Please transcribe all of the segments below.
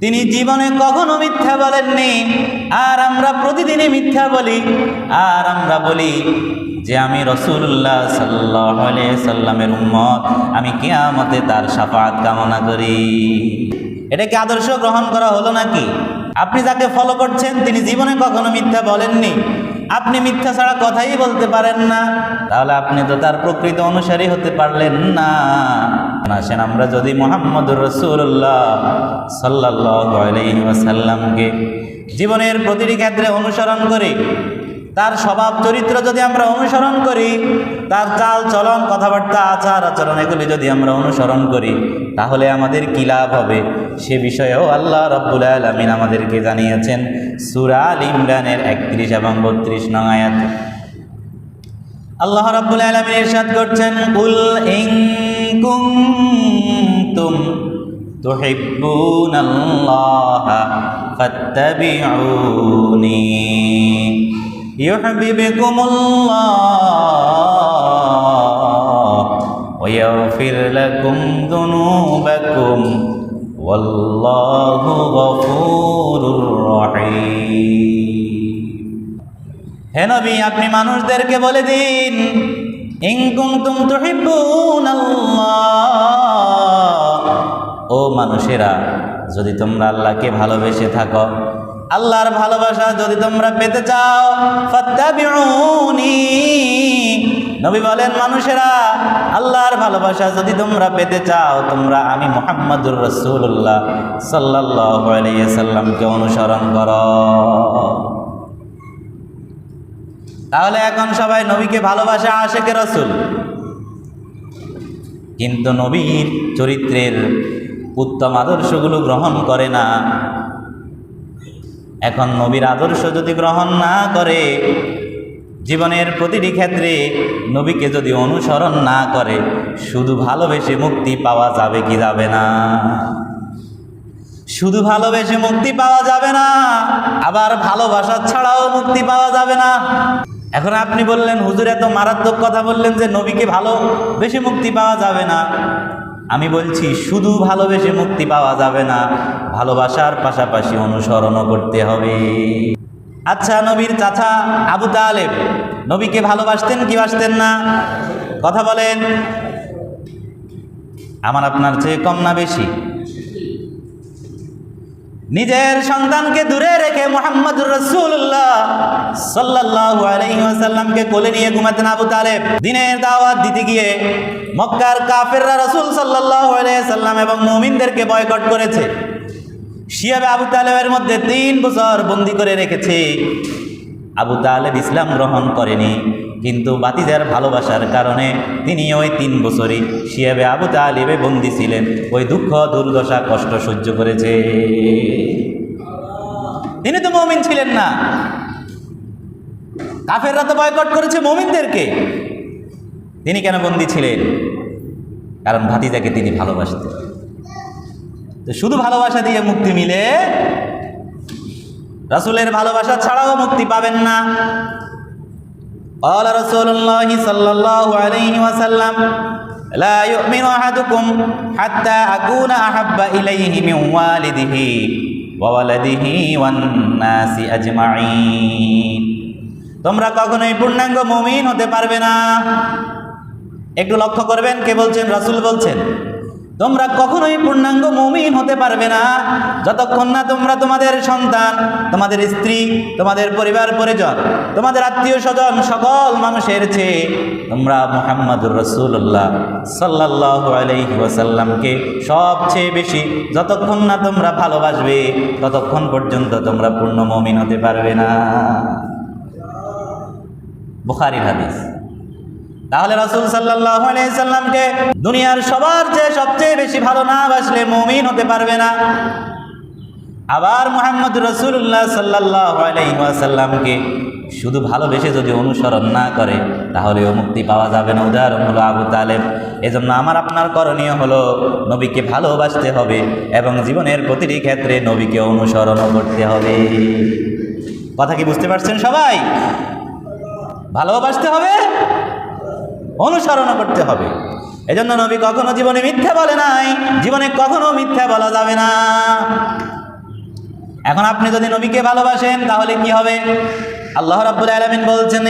তিনি জীবনে কখনো মিথ্যা বলেননি। আর আমরা প্রতিদিনই মিথ্যা বলি। আর আমরা বলি যে আমি রসুল্লাহ সাল্লাহ সাল্লামের উম্মত। আমি কেয়ামতে তার সাফাত কামনা করি। এটা কি আদর্শ গ্রহণ করা হলো নাকি? আপনি যাকে ফলো করছেন, তিনি জীবনে কখনো মিথ্যা বলেননি। আপনি মিথ্যা ছাড়া কথাই বলতে পারেন না। তাহলে আপনি তো তার প্রকৃত অনুসারী হতে পারলেন না। আসেন আমরা যদি মোহাম্মদ রসুল্লাহ সাল্লাহ সাল্লামকে জীবনের প্রতিটি ক্ষেত্রে অনুসরণ করি তার স্বভাব চরিত্র যদি আমরা অনুসরণ করি, তার চাল, চলন, কথাবার্তা, আচার, আচরণ, এগুলি যদি আমরা অনুসরণ করি, তাহলে আমাদের কী লাভ হবে? সে বিষয়েও আল্লাহ রব্বুল আলমিন আমাদেরকে জানিয়েছেন, সুরা ইমরানের একত্রিশ এবং বত্রিশ নং আয়াত। আল্লাহ রব্বুল আলমিন ইরশাদ করছেন কুল ইন কুনতুম তুহিব্বুনাল্লাহ ফাত্তাবিউনি। يحببكم الله ويغفر لكم ذنوبكم والله غفور رحيم হে নবী আপনি মানুষদেরকে বলে দিন ইনকুম তুম তুহিব্বুন ও মানুষেরা যদি তোমরা আল্লাহকে ভালোবেসে থাকো আল্লাহর ভালোবাসা যদি তোমরা পেতে চাও নবী বলেন, মানুষেরা, আল্লাহর ভালোবাসা যদি তোমরা পেতে চাও, তোমরা আমি মোহাম্মদুর রসুল্লাহ সাল্লাহ সাল্লামকে অনুসরণ করো। তাহলে এখন সবাই নবীকে ভালোবাসা আশেকে রসুল। কিন্তু নবীর চরিত্রের উত্তম আদর্শগুলো গ্রহণ করে না। এখন নবীর আদর্শ যদি গ্রহণ না করে, জীবনের প্রতিটি ক্ষেত্রে নবীকে যদি অনুসরণ না করে, শুধু ভালোবেসে মুক্তি পাওয়া যাবে কি যাবে না? শুধু ভালোবেসে মুক্তি পাওয়া যাবে না, আবার ভালোবাসা ছাড়াও মুক্তি পাওয়া যাবে না। এখন আপনি বললেন, হুজুর এত মারাত্মক কথা বললেন যে নবীকে ভালো বেশি মুক্তি পাওয়া যাবে না। আমি বলছি, শুধু ভালোবেসে মুক্তি পাওয়া যাবে না, ভালোবাসার পাশাপাশি অনুসরণও করতে হবে। আচ্ছা নবীর চাচা আবু তালেব, নবীকে ভালোবাসতেন কি বাসতেন না? কথা বলেন। আমার আপনার চেয়ে কম না বেশি। নিজের সন্তানকে দূরে রেখে মোহাম্মদ রসুল্লাহ সাল্লাহ আলহিহাসাল্লামকে কোলে নিয়ে ঘুমাতেন আবু তালেব। দিনের দাওয়াত দিতে গিয়ে মক্কার কাফেররা রসুল সাল্লাহ সাল্লাম এবং মুমিনদেরকে বয়কট করেছে। শিয়াবে আবু তালেবের মধ্যে তিন বছর বন্দি করে রেখেছে। আবু তালেব ইসলাম গ্রহণ করেনি, কিন্তু বাতিজার ভালোবাসার কারণে তিনি ওই তিন বছরই শিয়াবে আবু তালিবে বন্দি ছিলেন। ওই দুঃখ, দুর্দশা, কষ্ট সহ্য করেছে। তিনি তো মমিন ছিলেন না। কাফেররা তো বয়কট করেছে মমিনদেরকে তিনি কেন বন্দি ছিলেন কারণ ভাতিজাকে তিনি ভালোবাসতেন তো শুধু ভালোবাসা দিয়ে মুক্তি মিলে রাসুলের ভালোবাসা ছাড়াও মুক্তি পাবেন না قال رسول الله صلى الله عليه وسلم لا يؤمن أحدكم حتى أكون أحب إليه من والده وولده والناس أجمعين তোমরা কখনোই পূর্ণাঙ্গ মুমিন হতে পারবে না। একটু লক্ষ্য করবেন, কে বলছেন? রাসুল বলছেন, তোমরা কখনোই পূর্ণাঙ্গ মুমিন হতে পারবে না। যতক্ষণ না তোমরা তোমাদের সন্তান, তোমাদের স্ত্রী, তোমাদের পরিবার, পরিজন, তোমাদের আত্মীয় স্বজন সকল মানুষের চেয়ে তোমরা মোহাম্মদুর রসুল্লাহ সাল্লাহ সবচেয়ে বেশি যতক্ষণ না তোমরা ভালোবাসবে, ততক্ষণ পর্যন্ত তোমরা পূর্ণ মমিন হতে পারবে না। বুখারির হাদিস। তাহলে রাসুল সাল্লাহ সাল্লামকে দুনিয়ার সবার চেয়ে সবচেয়ে বেশি ভালো না বাসলে মমিন হতে পারবে না। আবার মোহাম্মদ রসুল্লাহ সাল্লাহ আলাইসাল্লামকে শুধু ভালোবেসে যদি অনুসরণ না করে তাহলেও মুক্তি পাওয়া যাবে না উদাহরণ হলো আবু তালেব। এজন্য আমার আপনার করণীয় হলো নবীকে ভালোবাসতে হবে এবং জীবনের প্রতিটি ক্ষেত্রে নবীকে অনুসরণও করতে হবে। কথা কি বুঝতে পারছেন সবাই? ভালোবাসতে হবে অনুসরণ করতে হবে। এজন্য নবী কখনো জীবনে মিথ্যা বলে নাই, জীবনে কখনো মিথ্যা বলা যাবে না। এখন আপনি যদি নবীকে ভালোবাসেন, তাহলে কি হবে? আল্লাহ রাব্বুল আলামিন বলছেন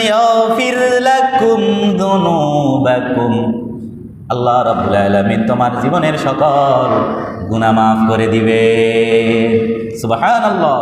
আল্লাহ রাব্বুল আলামিন তোমার জীবনের সকল গুনাহ মাফ করে দিবে। সুবহানাল্লাহ।